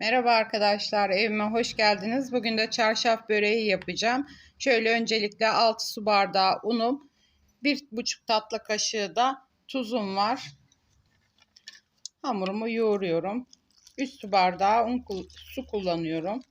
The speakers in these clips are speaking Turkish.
Merhaba arkadaşlar, evime hoş geldiniz. Bugün de çarşaf böreği yapacağım. Şöyle öncelikle 6 su bardağı unum, 1,5 tatlı kaşığı da tuzum var. Hamurumu yoğuruyorum. 3 su bardağı un, su kullanıyorum.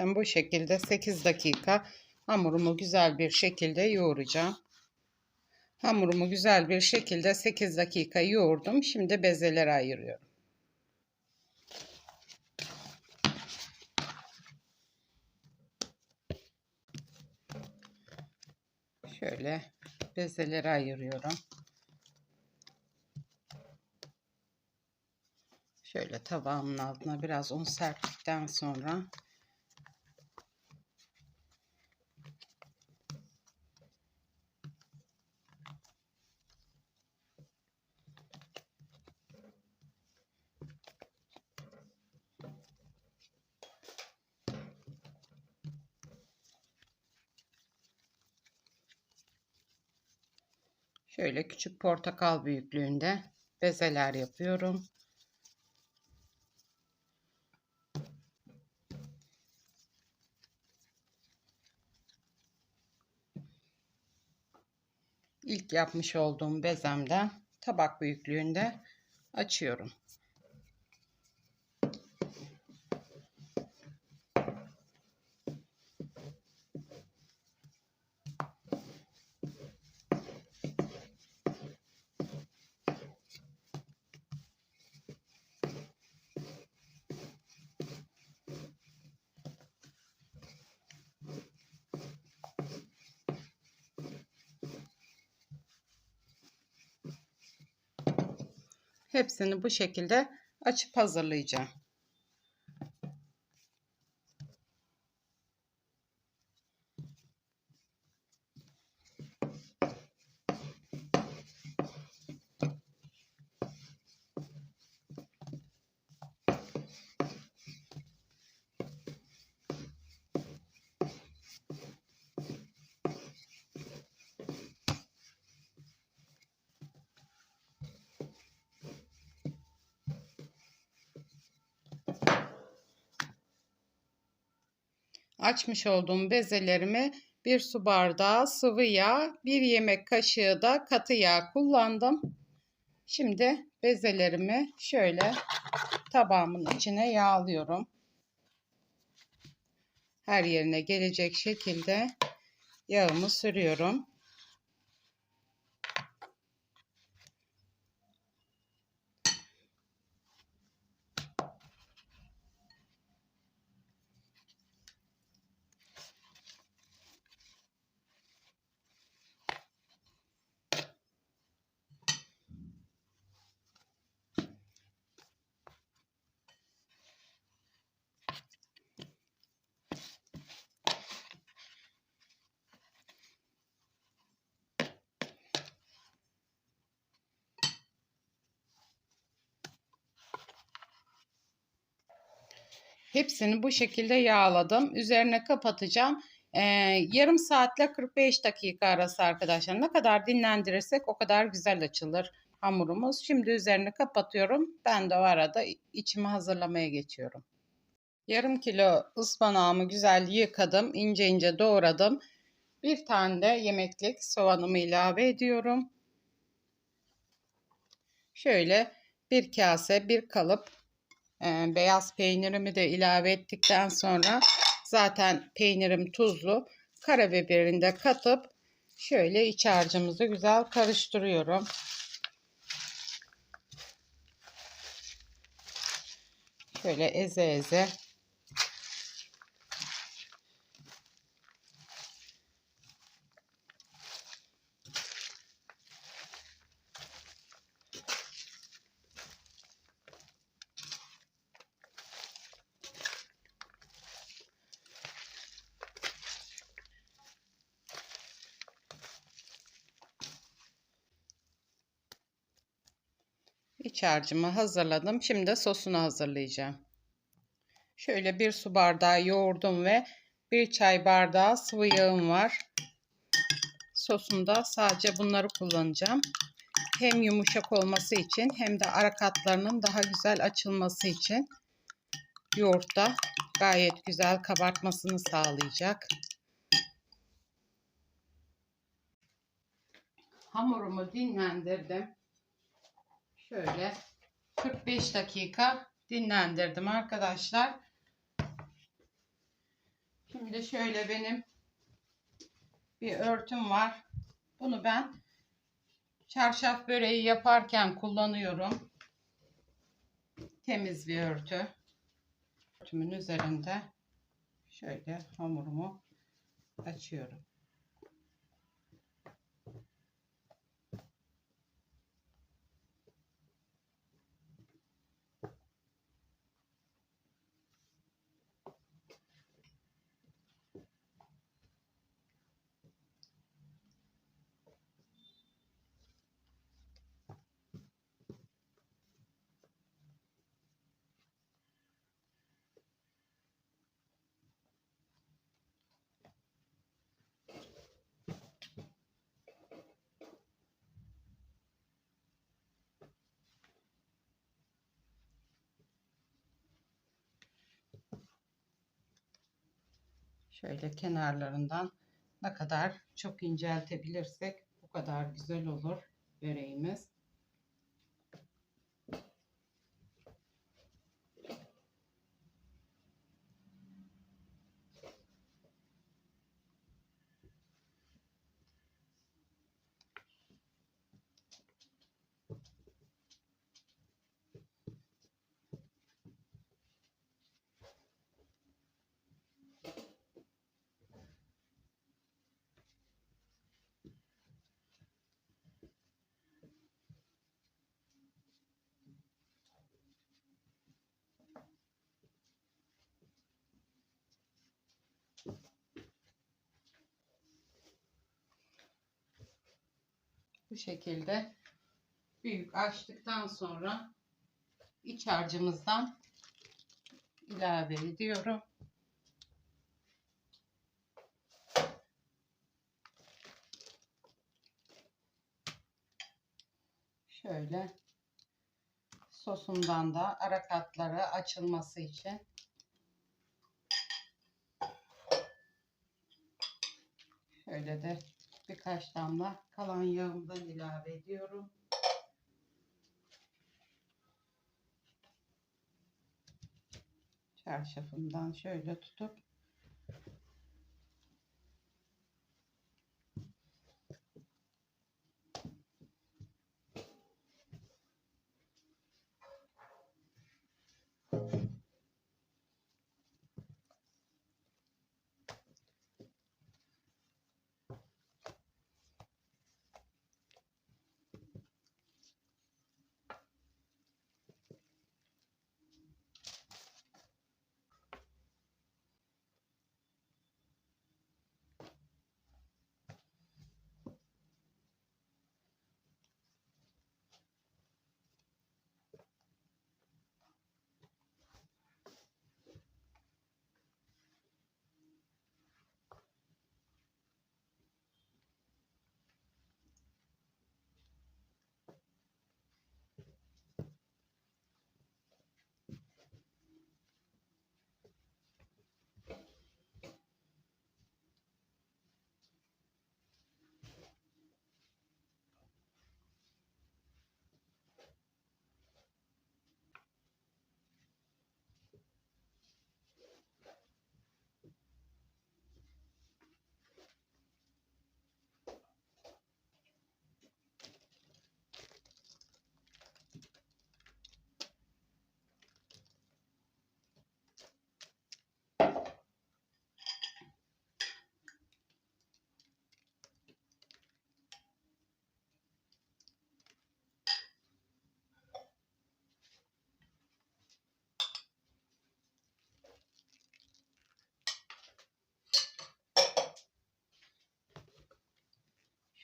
Ben bu şekilde 8 dakika hamurumu güzel bir şekilde yoğuracağım. Hamurumu güzel bir şekilde 8 dakika yoğurdum. Şimdi bezelere ayırıyorum. Şöyle bezelere ayırıyorum. Şöyle tabağımın altına biraz un serptikten sonra Şöyle küçük portakal büyüklüğünde bezeler yapıyorum. İlk yapmış olduğum bezemden tabak büyüklüğünde açıyorum. Hepsini bu şekilde açıp hazırlayacağım. Açmış olduğum bezelerimi bir su bardağı sıvı yağ, bir yemek kaşığı da katı yağ kullandım. Şimdi bezelerimi şöyle tabağımın içine yağlıyorum. Her yerine gelecek şekilde yağımı sürüyorum. Hepsini bu şekilde yağladım. Üzerine kapatacağım. Ee, yarım saatle 45 dakika arası arkadaşlar. Ne kadar dinlendirirsek o kadar güzel açılır hamurumuz. Şimdi üzerine kapatıyorum. Ben de o arada içimi hazırlamaya geçiyorum. Yarım kilo ıspanağımı güzel yıkadım. ince ince doğradım. Bir tane de yemeklik soğanımı ilave ediyorum. Şöyle bir kase, bir kalıp e, beyaz peynirimi de ilave ettikten sonra Zaten peynirim tuzlu. Karabiberini de katıp şöyle iç harcımızı güzel karıştırıyorum. Şöyle eze eze İç harcımı hazırladım. Şimdi sosunu hazırlayacağım. Şöyle bir su bardağı yoğurdum ve bir çay bardağı sıvı yağım var. Sosumda sadece bunları kullanacağım. Hem yumuşak olması için hem de ara katlarının daha güzel açılması için yoğurtta gayet güzel kabartmasını sağlayacak. Hamurumu dinlendirdim. Şöyle 45 dakika dinlendirdim arkadaşlar. Şimdi şöyle benim bir örtüm var. Bunu ben çarşaf böreği yaparken kullanıyorum. Temiz bir örtü. Örtümün üzerinde şöyle hamurumu açıyorum. Şöyle kenarlarından ne kadar çok inceltebilirsek o kadar güzel olur böreğimiz. Bu şekilde büyük açtıktan sonra iç harcımızdan ilave ediyorum. Şöyle sosundan da ara katları açılması için şöyle de birkaç damla kalan yağımdan ilave ediyorum. Çarşafından şöyle tutup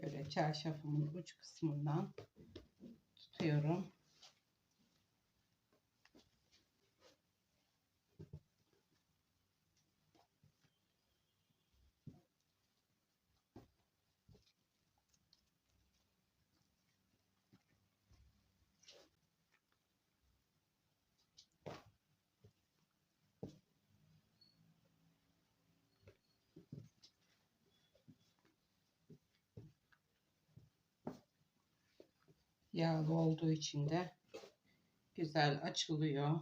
Şöyle çarşafımın uç kısmından tutuyorum. Yağlı olduğu için de güzel açılıyor.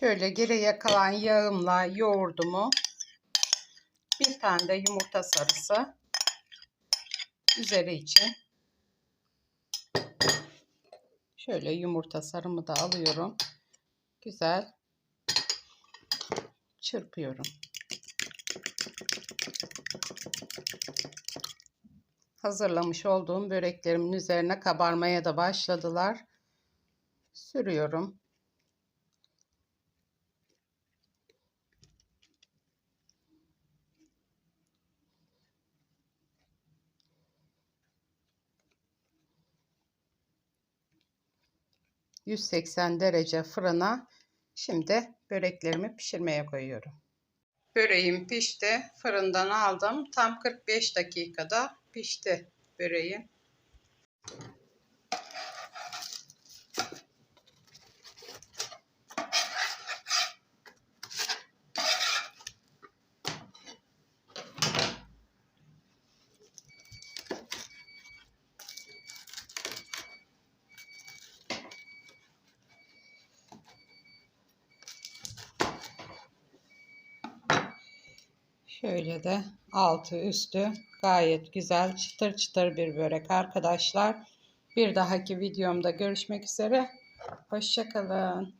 Şöyle geriye kalan yağımla yoğurdumu bir tane de yumurta sarısı üzeri için şöyle yumurta sarımı da alıyorum. Güzel çırpıyorum. Hazırlamış olduğum böreklerimin üzerine kabarmaya da başladılar. Sürüyorum. 180 derece fırına şimdi böreklerimi pişirmeye koyuyorum. Böreğim pişti. Fırından aldım. Tam 45 dakikada pişti böreğim. Şöyle de altı üstü gayet güzel çıtır çıtır bir börek arkadaşlar. Bir dahaki videomda görüşmek üzere. Hoşçakalın.